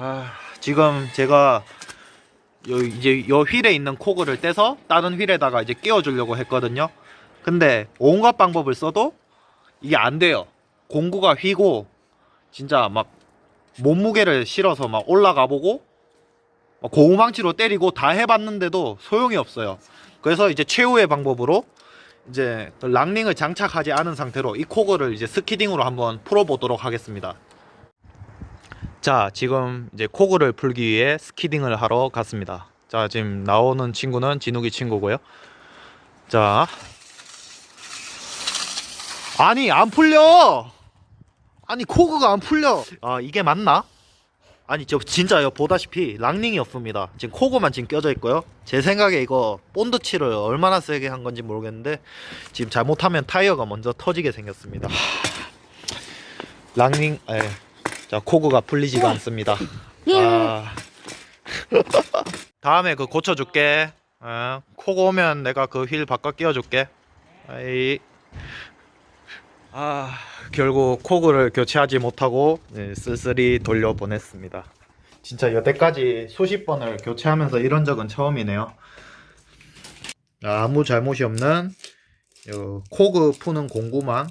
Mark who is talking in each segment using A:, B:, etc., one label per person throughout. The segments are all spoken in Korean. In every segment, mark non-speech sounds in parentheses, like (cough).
A: 아, 지금 제가 요 이제 요 휠에 있는 코그를 떼서 다른 휠에다가 이제 끼워 주려고 했거든요. 근데 온갖 방법을 써도 이게 안 돼요. 공구가 휘고 진짜 막 몸무게를 실어서 막 올라가 보고 막 고무망치로 때리고 다 해봤는데도 소용이 없어요. 그래서 이제 최후의 방법으로 이제 그 랑링을 장착하지 않은 상태로 이 코그를 이제 스키딩으로 한번 풀어보도록 하겠습니다. 자, 지금 이제 코그를 풀기 위해 스키딩을 하러 갔습니다. 자, 지금 나오는 친구는 진욱이 친구고요. 자, 아니 안 풀려. 아니 코그가 안 풀려. 아 이게 맞나? 아니 저 진짜요 보다시피 랑닝이 없습니다. 지금 코그만 지금 껴져 있고요. 제 생각에 이거 본드칠을 얼마나 세게 한 건지 모르겠는데 지금 잘못하면 타이어가 먼저 터지게 생겼습니다. 랑닝, 에, 자 코그가 풀리지가 않습니다. 아, (laughs) 다음에 그 고쳐줄게. 어, 코그 오면 내가 그 휠 바꿔 끼워줄게. 아이. 아 결국 코그를 교체하지 못하고 네, 쓸쓸히 돌려보냈습니다. 진짜 여태까지 수십 번을 교체하면서 이런 적은 처음이네요. 아무 잘못이 없는 요 코그 푸는 공구만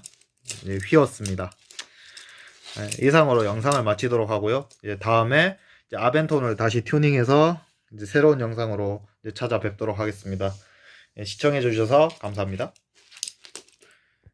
A: 이제 휘었습니다. 네, 이상으로 영상을 마치도록 하고요. 이제 다음에 이제 아벤톤을 다시 튜닝해서 이제 새로운 영상으로 이제 찾아뵙도록 하겠습니다. 예, 시청해 주셔서 감사합니다.